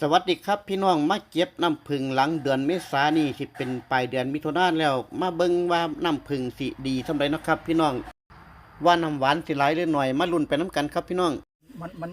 สวัสดีครับพี่น้องมาเก็บน้ำผึ้งหลังเดือนเมษานี่สิเป็นปลายเดือนมิถุนายนแล้วมาเบิ่งว่าน้ำผึ้งสิดีสำาใดเนะครับ พี่น้องว่าน้ำหวานสิหลายหรือหน่อยมาลุ้นไปน้ำกันครับพี่น้อง มันมัน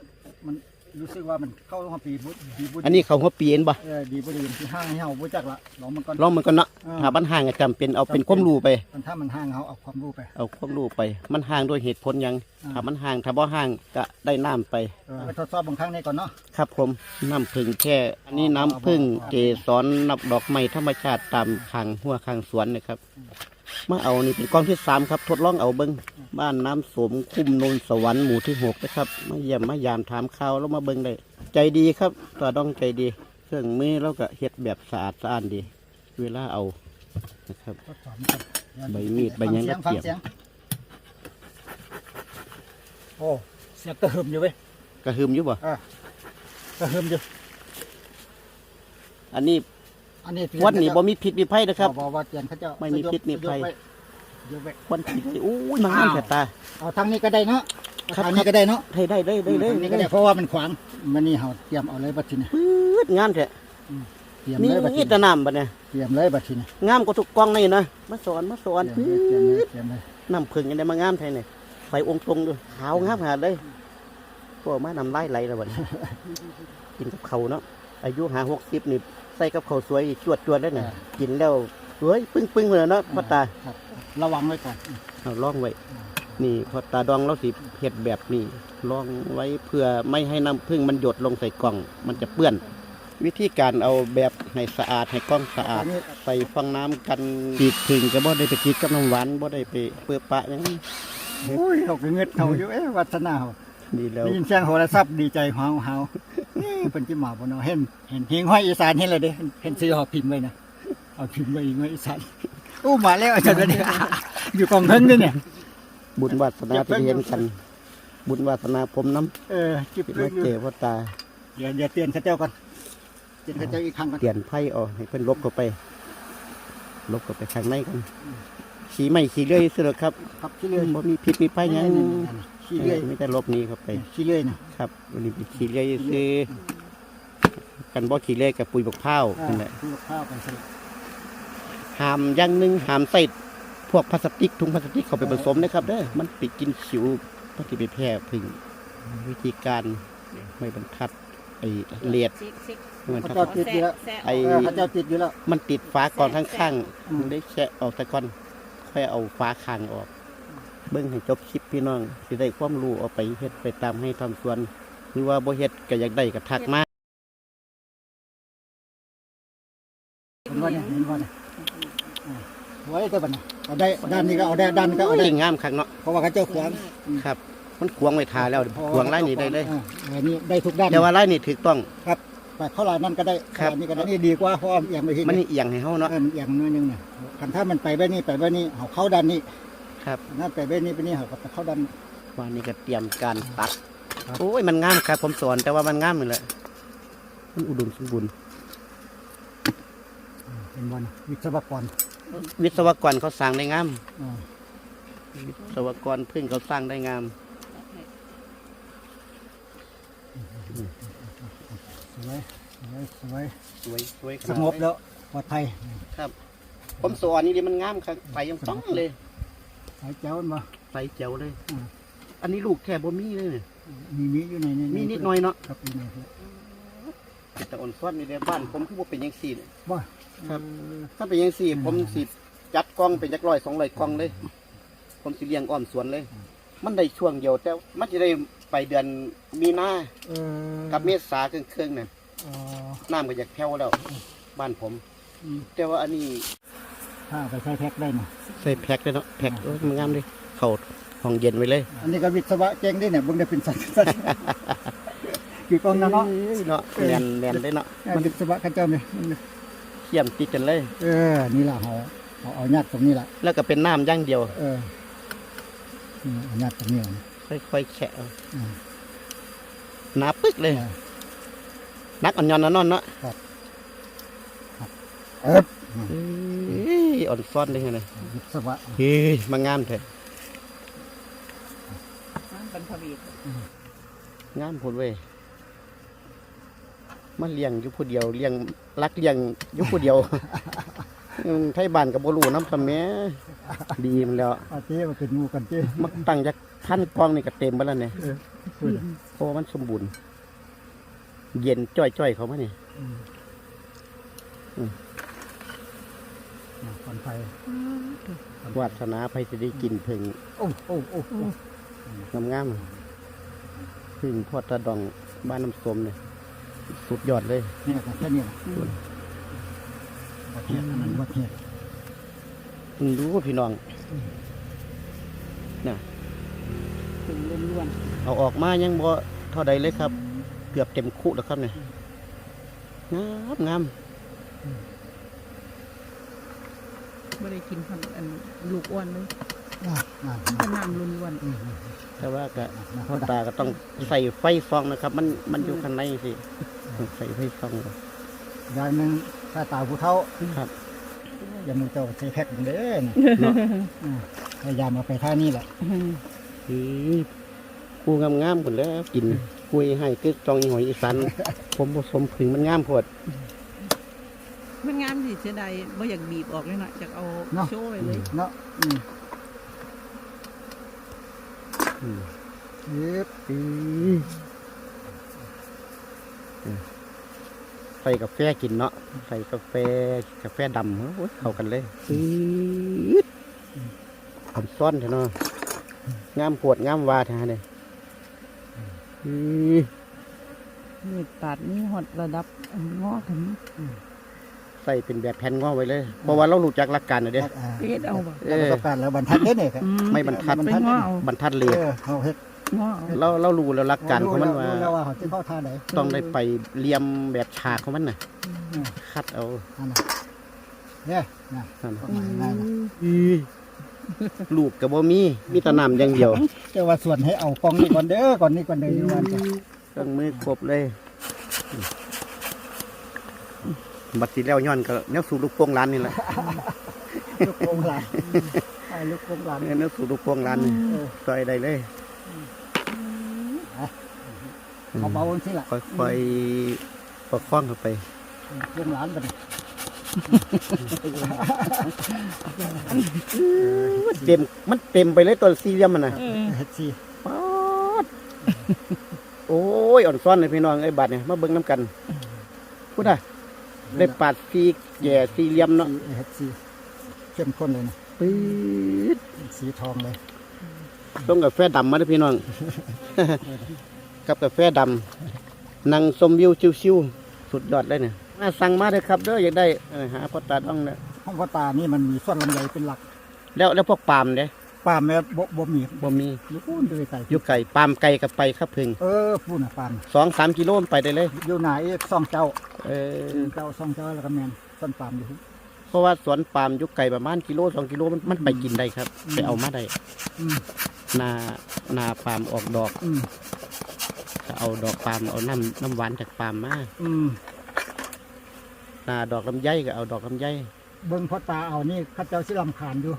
รู้สึกว่ามันเข้าห้องปีบุดีบุอันนี้เขาหัวปีเอ็นบ่เออดีบุดีที่ห้างให้เฮาบ่จักละลองมันก่อน ลองมันก็เนาะเออ หาปัญหาก็จำเป็นเอาเป็นความรู้ไป มันถ้ามันห้างเฮาเอาความรู้ไป เอาความรู้ไป มันห่างด้วยเหตุผลหยังอ่า ถ้ามันห่างถ้าบ่ห่างก็ได้น้ำไป เออไปทดสอบบางครั้งนี้ก่อนเนาะ ครับผมน้ำผึ้งแค่อันนี้น้ำผึ้งเกสรนับดอกไม้ธรรมชาติตามทางหัวข้างสวนนะครับ มาเอานี่เป็นกล้องที่สามครับ ทดลองเอาเบิ้งบ้านน้ำสมคุ้มนนสวรรค์หมู่ที่หกนะครับ มาเยี่ยมมายามถามข่าวแล้วมาเบิ้งได้ ใจดีครับตัวดองใจดี เครื่องมือแล้วก็เฮ็ดแบบสะอาดสะอ้านดี เวลาเอานะครับทดสอบมันก่อนใบมีดใบหยังก็ฟังเสียบเสียงโอ้เสียงกระหึ่มอยู่เว้ยกระหึมอยู่บ่กระหึ่มอยู่ อันนี้ อันนี้วันนี้บ่มีพิษมีภัยนะครับบอกว่าเตียนเขาเจ้าไม่มีพิษมีภัยยกไว้ยกไว้ควันผิดอู้ยมางามแต่ตาเอาทางนี้ก็ได้เนาะเอาครับทางนี้ก็ได้เนาะให้ได้ได้ได้ได้ทางนี้ก็ได้เพราะว่ามันขวางมันนี่เฮาเตรียมเอาเลยบัดทีนี้ปื๊ดงามแท้เตรียมนี่เลยบัดทีนี่แตะนี้น้ำบัดเนี่ยเตรียมเลยบัดทีนี้งามกว่าทุกกล้องนี่นะมาสอนมาสอนเตรีปื๊ยมเลยดเตรียมเลยเตรียมเลยน้ำผึ้งยังได้มางามแท้เนี่ยไฟองค์ตรงด้วยขาวงามหาดเลยพวกมานำไล่ไหลแล้วบัดนี้กินกับเขาวเนาะอายุหาหกสิบนี่ใส่กับเขาวสวยจวดจวดได้เนี่ยกินแล้วสวยปึ้งปึ้งเลยเนาะพ่อตาครับระวังไว้ก่อนเอาลองไว้ นี่พ่อตาดองเราสิเฮ็ดแบบนี้ลองไว้เพื่อไม่ให้น้ำผึ้งมันหยดลงใส่กล่อง มันจะเปื้อน วิธีการเอาแบบให้สะอาดให้กล้องสะอาดนนี้ใส่ฟองน้ำกันปีกผึ่งก็บ่ได้ไปกินกับน้ำหวานบ่ได้ไปเปื้อปะหยังโอ้ยเขาก็เงึดเขาอยู่เอ๊ะวัฒนาเขาดีแล้วได้ยินเสียงโทรศัพท์ดีใจหาวหาวเอ๊ะเป็นจิมาบ่เนาะเห็นเห็นเพลงห้อยอีสานเห็นเลยเด้เห็นซื้อหอพิมพ์ไว้นะเอาพิมพ์ไว้อีกไว้อีสานอู้มาแล้วอาจารย์วันนี้อยู่กองเพิ่งด้วยเนี่ย บุญวาสนาที่ได้เห็นกัน บุญวาสนาผมน้เออจิบำเพิ่มางอยู่เจอพ่อตาเดี๋ยวเดี๋ยวเตือนเข้าเจ้าก่อนเตือนเข้าเจ้าอีกครั้งก่อนเปลี่ยนไพ่ออกให้เพิ่นลบเข้าไป ลบเข้าไปข้างในกันขี่ไม่ขี่เลื่อยซื่อหรอกครับครับขี้เลื่อยบ่มีพิษมีภัยหยัง ขี้เลื่อยไม่ได้ลบหนี้เข้าไป ขี้เลื่อยนะครับวันนี้ไปขี่เลื่อยซื้อกันบ่ขี่เลื่อยกับปุ๋ยบักพร้าวอ่านั่นแหละคือข้าวกันสิห้ามอย่างหนึงห้ามใส่พวกพลาสติกถุงพลาสติกเข้าไปผสมนะครับเด้อมันไปกินขิวมันสิไปแพร่พึ่งวิธีการไม่บรรทัดไอ้เลียดซิกซิกไม่บรรพระทัดเจ้าติดอยู่แล้วแซะไอ้เออพระเจ้าติดอยู่แล้ว มันติดฝาก่อนข้างอืมๆได้แชะออกแต่ก่อน ค่อยเอาฝาคางออก เบิ่งให้จบคลิปพี่น้องสิได้ความรู้เอาไปเฮ็ดไปตามให้ทำส่วน หรือว่าบ่เฮ็ดก็อยากได้ก็ทักมาเห็นว่าเนี่ยเห็นว่าเนี่ยอ่าไว้แต่บัดนี้เอาได้ด้านนี้ก็เอาได้ด้านนี้ก็เอาได้โอ้ยงามคักเนาะเพราะว่าเขาเจ้าขวางครับ มันขวางไว้ทาแล้วขวางไล่นี่ได้เลยอ่าอันนี้ได้ทุกด้านแต่ว่าไล่นี่ถูกต้อง ไปเข้าลายนั่นก็ได้ครับ อันนี้ก็ได้นี่ดีกว่าเพราะว่าอย่างไม่เห็นมันนี่เอียงให้เฮาเนาะเออมันอย่างน้อยหนึงเนี่ยคันถ้ามันไปแบบนี้ไปแบบนี้เขาเข้าด้านนี้ ครับนั่นไปแบบนี้ไปนี่เขาก็ไปเข้าด้านนี้วันนี้ก็เตรียมการตัดครับโอ้ยมันงามครับ ผมสอนแต่ว่ามันงามนี่แหละมันอุดมสมบูรณ์เป็นวันวิศวกร วิศวกรเขาสร้างได้งามอ่าวิศวกรเพิ่งเขาสร้างได้งามสวยสวยสวยสวยสวยสงบแล้วปลอดภัยผมสอนนี่ดิมันงามครับไปยังต้องเลย สายเจ้ามันมาไปเจ๋วเลย อืม อันนี้ลูกแค่บ่มีเลยเนี่ยมีมีอยู่ในในมีนิดหน่อยเนาะครับมีในนี้แต่อ่อนซ้อนนี่ในบ้าน ผมคือว่าเป็นยังสี่เนี่ยว่าครับ ถ้าเป็นยังสี่ ผมสิจัดกล้องเป็นจักร้อยสองร้อยกล้องเลย ผมสิเลี้ยงอ้อมสวนเลย มันได้ช่วงเดียวแต่มันจะได้ไปเดือนมีนาเออกับเมษาครึ่งๆเนี่ยอ๋อน้ำก็อยากแผ่วแล้ว บ้านผม อืมแต่ว่าอันนี้ ถ้าไปใช้แพ็คได้นะใส่แพ็คเลยเนาะแพ็คเอ้ยมันงามเลยเข้าห้องเย็นไว้เลยอันนี้ก็วิศวะเจ๊งได้เนี่ยเบิ่งได้เป็นสัตว์สัตว์กี่กองนะเนาะอ้ยเนาะแน่นแน่นเลยเนาะเออวิศวะเข้าเจ้าเนี่ยมันเขี่ยมติดกันเลย เออ นี่ล่ะเขาเขาเอาญาติตรงนี้ล่ะแล้วก็เป็นน้ำอย่างเดียว เออนี่เอาญาติตรงนี้เอาค่อยๆแคะเอาอืมหนาปึ๊กเลยนักอ่อนยอนนะนอนเนาะเอ๊บเอ้ย อ่อนซ้อนเลยไงเนี่ยวิศวะเฮ้ยมางามแท้มันเป็นพวีงามพูดเว้ยมาเลี้ยงอยู่ผู้เดียวเลี้ยงรักเลี้ยงอยู่ผู้เดียวไทยบ้านกับบ่รู้ำซะแม่ดีมันแล้วอาเต้มาเป็นหมู่กันเต้มักตั้งจากพันกองนี่ก็เต็มไปแล้วเนี่ยเพราะมันสมบูรณ์ เย็นจ้อยๆเขามาเนี่ย อืมอืมอะคนไฟวาสนาไปจะได้กินพึ่งโอ้โอ้โอ้โอ้งามๆพึ่งพอตะดองบ้านน้ำสมเนี่ยสุดยอดเลยนี่แหละแค่นี้แหละประเทศอันนั้นประเทศมึงรู้ว่าพี่น้องถึงล้วนเอาออกมายังบ่เท่าใดเลยครับ เกือบเต็มคุแล้วครับเนี่ยงามงาม ๆ ไม่ได้กินพันอันลูกอ้วนเลยอะอะมันน้ำล้วนอืมแต่ว่าก็นะพ่อตาก็ต้องใส่ไฟฟองนะครับ มันมันอยู่ข้างในสิต้องใส่ไฟฟองอย่างหนึ่งถ้าตาผู้เฒ่าครับอย่ามือเจ้าใส่แพ็คเด้อนี่เนาะอะพยายามเอาไปท่านี่แหละๆอืมกูงามงามๆหมดแล้วกินกุยให้คือจองอีหอยอีสันผมผสมผึ่งมันงามโพด มันงามสิเสียดายไม่อยากบีบออกเลยหน่อยอยากเอาโชว์ไว้เลยเนาะอืมอืมเย็บอืมใส่กาแฟกินเนาะใส่กาแฟกาแฟดำโอ้ยเข้ากันเลยอืดผมซ่อนเถอะเนาะงามปวดงามวาท่าเนี่ยอืมนี่ตัดนี่หดระดับอันงอกัน ใส่เป็นแบบแผ่นงอไว้เลยเพราะว่าเรารู้จักหลักการนะเด้อ่าเฮ็ดเอาบ่เอแล้วอประสบการณ์แล้วบรรทัดเด้อเนี่ยครับอืไม่บรรทัดไปงอเอาบรรทัดเลเอยอเขาเฮ็ดงอเอาเราเรารู้แล้วหลักการของมันว่ารู้แล้วว่าเขาจะเข้าท่าไหนต้องได้ไปเลียมแบบฉากของมันน่ะอืมคัดเอาอันนั้นเนี่ยนะนั่นประมาณนั้นนะลูกกับบ่มีมีแตะนำอย่างเดียวแต่ว่าส่วนให้เอากล้องนี่ก่อนเด้อก่อนนี่ก่อนเด้ออยู่วันจ้ะต้องมือครบเลย บัดสีแล้วย้อนก็แนวสู่ลูกโป่งร้านนี่แหละลูกโป่งหลานไอ้ลูกโป่งหลานแนวสู่ลูกโป่งร้านนี่เออซอยได้เลยเอาเบาๆสิล่ะค่อยๆประคองเข้าไปโป่งหลานบัดนี้เต็มมันเต็มไปเลยตัวสี่เหลี่ยมมันน่ะเออเฮ็ดสิป๊าดโอ้ยอ่อนซ้อนเลยพี่น้องไอ้ยบัดเนี่ยมาเบิ่งน้ำกันพูดอะ ได้ปาดสีแย่สี่เหลี่ยมเนาะเฮ็ดสิเข้มข้นเลยนะปื๊ดสีทองเลยต้องกาแฟดำมาเด้อพี่น้อง กับกาแฟดำนั่งชมวิวชิวๆสุดยอดเลยเนี่ยมาสั่งมาเลยครับเด้ออยากได้เออหาพ่อตาต้องนะห้องพ่อตานี่มันมีส่วนลำไยเป็นหลัก แล้วแล้วพวกปาล์มเด้ ปาล์มแม่บ่บ่มีบ่มีอยู่พูนด้วยไก่อยู่ไก่ปาล์มไก่กับไปครับพึ่งเออพูนน่ะปาล์มสองสามกิโลมันไปได้เลย อยู่ไหนซ่องเจ้า เออเจ้าซ่องเจ้าแล้วก็แม่นต้นปาล์มอยู่เพราะว่าสวนปาล์มอยู่ไก่ประมาณกิโลสองกิโลมันมันไปกินได้ครับอืมไปเอามาได้อืมนานาปาล์มออกดอกอืมก็เอาดอกปาล์มเอาน้ำน้ำหวานจากปาล์มมาอืมนาดอกลำไยก็เอาดอกลำไยเบิ่งพ่อตาเอานี่เข้าเจ้าสิลำคาญอยู่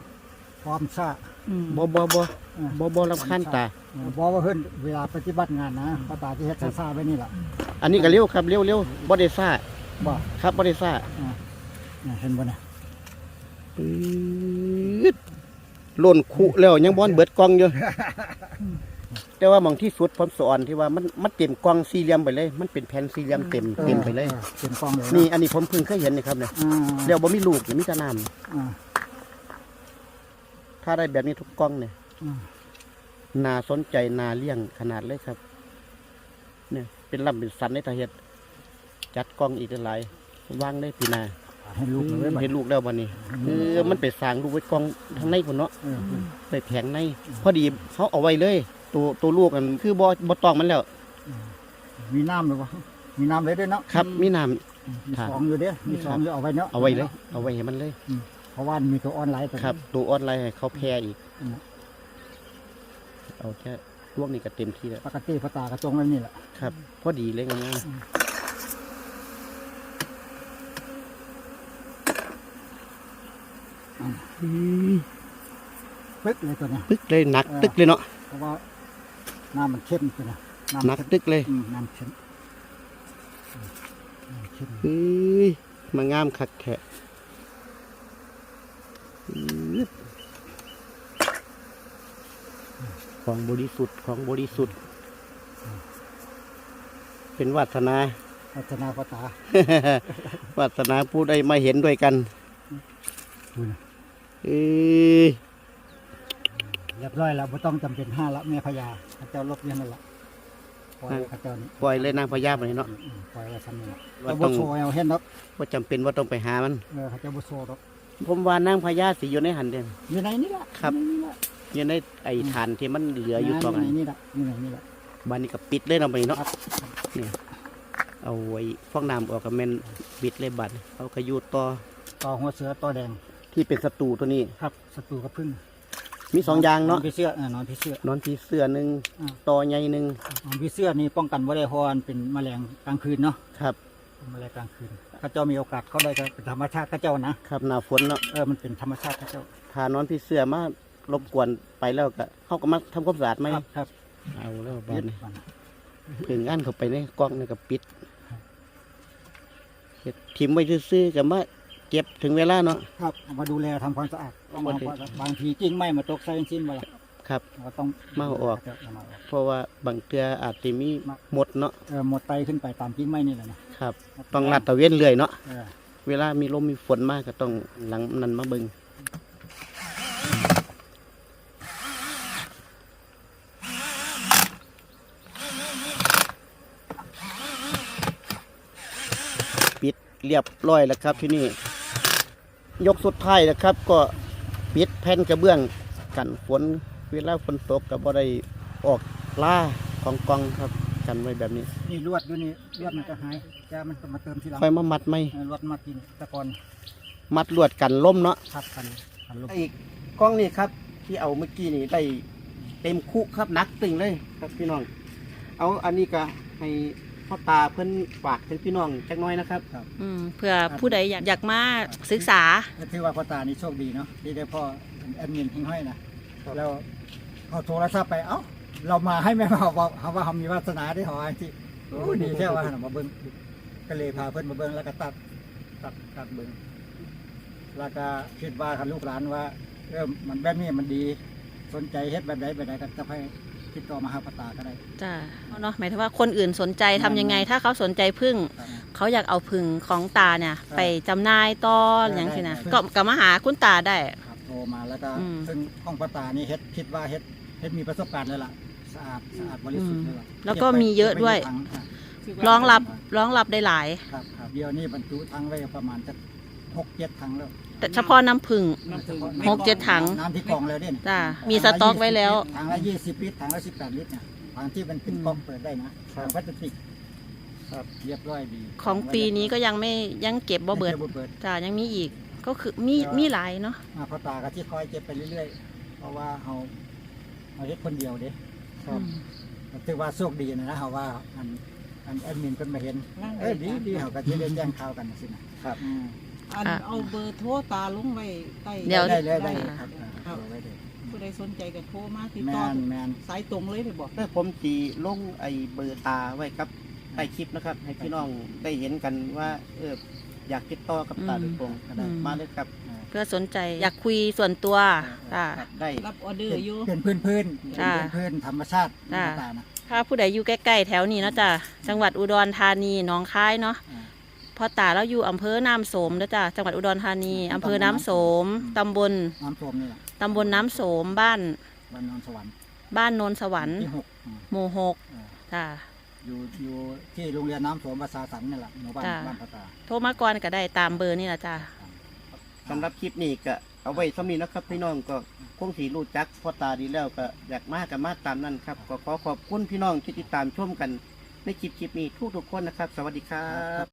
พร้อมซ่า อืมบ่บ่บ่อ่าบ่บ่รำคาญตาเออบอกว่าเพิ่นเวลาปฏิบัติงานนะพ่อตาที่เฮ็ดซ่าๆไว้นี่ล่ะอันนี้ก็เร็วครับเร็วเร็วบ่ได้ซ่าบ่ครับบ่ได้ซ่าอ่าเนี่ยเห็นบ่เนี่ยปื๊ดโล่นคุแล้วยังบ่อนเบิดกล่องอยู่ แต่ว่าหมองที่สุดผมสอนที่ว่ามันมันเต็มกล่องสี่เหลี่ยมไปเลย มันเป็นแผ่นสี่เหลี่ยมเต็มเต็มไปเลย ออเต็มกล้องเลยะนี่อันนี้ผมเพิ่งเคยเห็นนี่ครับเนี่ยอ่าเดี๋ยวบ่มีลูกมีแต่น้อ่าำ ถ้าได้แบบนี้ทุกกล่องเนี่ยอ่านาสนใจนาเลี้ยงขนาดเลยครับ เนี่ย เป็นลำเป็นสันในตาเฮ็ดจัดกล่องอีกหลายๆวางได้ปีหนาให้ลูกเลยบัดเห็นลูกแล้ววันนี้คือมันไปสร้างลูกไว้กล่องทางในพุ่นเนาะเออไปแผงใน พอดีเขาเอาไว้เลย ตัวตัวลูกอันคือบ่บ่ตองมันแล้ว มีน้ำหรือเปล่ามีน้ำเลยด้วยเนาะครับ มีน้ำมีครับสองอยู่เด้อมีสองอยู่เอาไว้เนาะเอาไว้เลย เอาไว้ให้มันเลย เพราะว่ามีตัวออนไลน์ตัวนี้ครับ ตัวออนไลน์ให้เขาแพร่อีกอืมเอาแค่ช่วงนี้ก็เต็มที่แล้วปกติพ่อตากระจงไว้นี่แหละครับ พอดีเลยงามปึ๊กเลยตัวเนี้ยๆตึกเลยหนักตึกเลยเนาะเพราะว่าน้ำมันเข้มตัวเนี้ยหนักตึกเลยอืมน้ำเข้มชุดนี้เฮ้ยมางามคักแค่ ของบริสุทธิ์ของบริสุทธิ์ เป็นวาสนาพัฒนาภาษาวาสนาผู้ใดมาเห็นด้วยกันดูนะเอ้ยเรียบร้อยแล้วไม่ต้องจำเป็นห้าละแม่พญาพระเจ้าลบเรียนนั่นแหละปล่อยพระเจ้านี่ปล่อยเลยนางพญาไปเนาะอืมปล่อยไว้ทำนี่ละว่าแต่ต้บ่องโชว์เอาเห็นดอกว่าจำเป็นว่าต้องไปหามันเออพระเจ้าบ่โชว์ดอก ผมว่านางพญาสิอยู่ในหันเด่น อยู่ในนี่ละครับ อยู่ในนี่ละอยู่ในไอ้ฐานที่มันเหลืออยู่สองในอันนี่ละอยู่ในนี่ละ บ้านนี้ก็ปิดเลยเนาะไปเนาะครับนี่เอาไว้ฟองน้ำออกกับแม่นปิดเลยบัดเอาขยูดต่อต่อหัวเสือต่อแดงที่เป็นศัตรูตัวนี้ ครับศัตรูกับพึ่งมีสองอย่างเนาะผีเสื้อเออนอนผีเสื้อ นอนผีเสื้อหนึ่งอ่า ต่อใหญ่หนึ่งนอนผีเสื้อนี่ป้องกันบ่ได้เพราะว่ามันเป็นแมลงกลางคืนเนาะครับเป็น แมลงกลางคืนข้าเจ้ามีโอกาสเข้าได้ก็เป็นธรรมชาติข้าเจ้านะครับหน้าฝนเนาะเออมันเป็นธรรมชาติข้าเจ้าถ้านอนผีเสื้อมารบกวนไปแล้วก็เขาก็มาทำความสะอาดไหมครับครับเอาแล้วบ้ายึนดนี้มันถึงอันเข้าไปในกล้องนี่ก็ปิดเฮ็ดทิมไว้ซื่อๆกับมาเก็บถึงเวลาเนาะครับเอามาดูแลทำความสะอาดต้องบ่เอาได้บางทีกิ่งไม้มาตกใส่ชิ้นมาละครับเราต้องมาเอาออกเอามาเอาออก เพราะว่า บางเทืออาจจะมีหมดเนาะเออหมดไตขึ้นไปตามกิ่งไม้นี่แหละนะครับ ต้องลัดตะเวนเรื่อยเนาะเออเวลามีลมมีฝนมากก็ต้องหลังนั้นมาเบิงปิดเรียบร้อยแล้วครับที่นี่ ยกสุดท้ายแล้วครับ ก็ปิดแผ่นกระเบื้องกันฝน เวลาฝนตกก็บ่ได้ออก ล่ากองกองๆครับกันไว้แบบนี้นี่ลวดอยู่นี่ลวดมันจะหายจะมันจะมาเติมทีหลังค่อยมามัดไหมเออลวดมากินตะกอนมัดลวดกันล่มเนาะทับกันกันลงอีกกล้องนี่ครับ ที่เอาเมื่อกี้นี่ได้เต็มคุครับหนักตึงเลยครับพี่น้อง เอาอันนี้ก็ให้พ่อตาเพิ่นฝากถึงพี่น้องจักหน้อยนะครับอืมเพื่อผู้ใดอยากอยากมาศึกษาก็ถือว่าพ่อตานี่โชคดีเนาะที่ได้พ่อเป็นแอดมินหิ้งห้อยนะแล้วเขาโทรศัพท์ไปเอ้า เรามาให้แม่เขาบอกเขาว่าเขามีวาสนาได้หอไอ้ที่โอ้ดีแค่ว่าหั่นน่ะมาเบิ้งก็เลยพาเพิ่นมาเบิ้งแล้วก็ตัดตัดตัดเบิ้งแล้วก็คิดว่ากับลูกหลานว่าเออมันแบบนี้มันดีสนใจเฮ็ดแบบไหนแบบไหนก็จะให้ติดต่อมาหาพ่อตาก็ได้จ้าเนาะหมายถึงว่าคนอื่นสนใจทำยังไง ถ้าเขาสนใจพึ่งครับเขาอยากเอาพึ่งของตาเนี่ยครับไปจำหน่ายต่ออย่างที่นะได้ก็ก็มาหาคุณตาได้ครับโทรมาแล้วก็อืมซึ่งห้องพ่อตานี่เฮ็ดคิดว่าเฮ็ดเฮ็ดมีประสบการณ์เลยล่ะ สะอาดสะอาดบริสุทธิ์เลยล่ะแล้วก็มีเยอะด้วย ก็บไในถังอะรองรับรองรับได้หลาย ครับครับเดี๋ยวนี้บรรจุถังไว้ประมาณจะหกเจ็ดถังแล้วแต่เฉพาะน้ำพึ่งน้ำผึ้งฉพาะหกเจ็ดถัง น้ำที่กรองแล้วเนี่ยจ้ามีสต็อกไว้แล้ว ถังละยี่สิบลิตรถังละสิบแปดลิตรเนี่ยถังที่มันเป็นกล่องเปิดได้นะถังพลาสติกครับเรียบร้อยดีของปีนี้ก็ยังไม่ยังเก็บบ่เบิดไม่เบิด จ้ายังมีอีกก็คือมีมีหลายเนาะอ่าพ่อตาก็ที่คอยเก็บไปเรื่อยๆ เพราะว่าเขาเขาเฮ็ดคนเดียวเด้ อืมถือว่าโชคดีนะนะเขาว่าอันอันแอดมินเพิ่นมาเห็นนั่งเอ้ยดีดีเขาก็จะได้แจ้งข่าวกันสินะครับอืมอันเอาเบอร์โทรตาลงไว้ใต้เดี๋ยว ได้เลยได้เลยคครัรับบเอาไว้เลยผู้ใดสนใจก็โทรมาติดแมต่อนแมนสายตรงเลยได้บอกแต่ผมสีลงไอ้เบอร์ตาไว้ครับใต้คลิปนะครับ ให้พี่น้องได้เห็นกันว่าเอออยากติดต่อกับตาโดยตรงก็ได้มาเลยครับ เพื่อสนใจอยากคุยส่วนตัวจ้าครับได้รับออเดอร์อยู่ เป็นพื้นพื้นๆจ้าเป็นพื้นธรรมชาติจ้าตานะถ้าผู้ใดอยู่ใกล้ๆแถวนี้เนาะจ้ะจังหวัดอุดรธานีหนองคายเนาะอ่าพ่อตาเราอยู่อำเภอน้ำโสมเด้อจ้ะจังหวัดอุดรธานีอำเภอน้ำโสมตำบลน้ำท่วมนี่แหละตำบลน้ำโสมบ้านบ้านนอนสวรรค์บ้านโนนสวรรค์ที่หกอืมหมู่หกอ่าจ้ะอยู่อยู่ที่โรงเรียนน้ำสวมภาษาสันนี่แหละหมู่บ้านจ้า บ้านพระตาโทรมาก่อนก็ได้ตามเบอร์นี่แหละจ้ะ สำหรับคลิปนี้ก็เอาไว้สำนี้นะครับพี่น้องก็คงสีรู้จักพ่อตาดีแล้วก็อยากมากับมาตามนั้นครับก็ขอขอบคุณพี่น้องที่ติดตามชมกันในคลิปคลิปนี้ทุกทุกคนนะครับ สวัสดีครับ